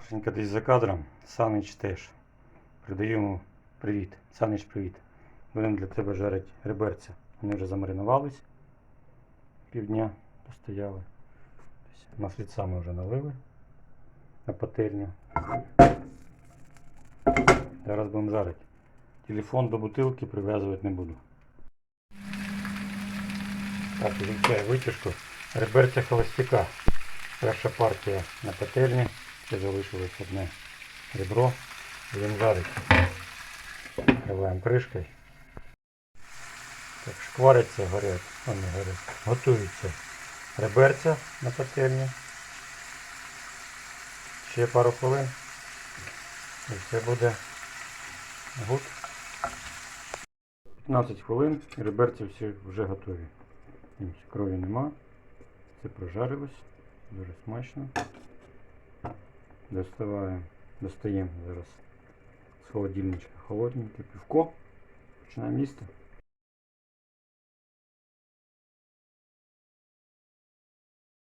Машенька десь за кадром, Санич теж. Йому привіт. Санич, привіт. Будемо для тебе жарити реберця. Вони вже замаринувались. Півдня постояли. Масліця ми вже налили на пательню. Зараз будемо жарити. Телефон до бутилки прив'язувати не буду. Так, вивчаю витяжку. Реберця холостяка. Перша партія на пательні. Ще залишилось одне ребро. Будемо жарити. Накриваємо кришкою. Так, шкваряться, горять. О, не горять. Готуються реберця на пательні. Ще пару хвилин. І все буде гуд. 15 хвилин і реберці всі вже готові. Крові нема. Це прожарилось. Дуже смачно. Доставаємо, достаємо зараз з холодильничка холодненьке півко. Починаємо їсти.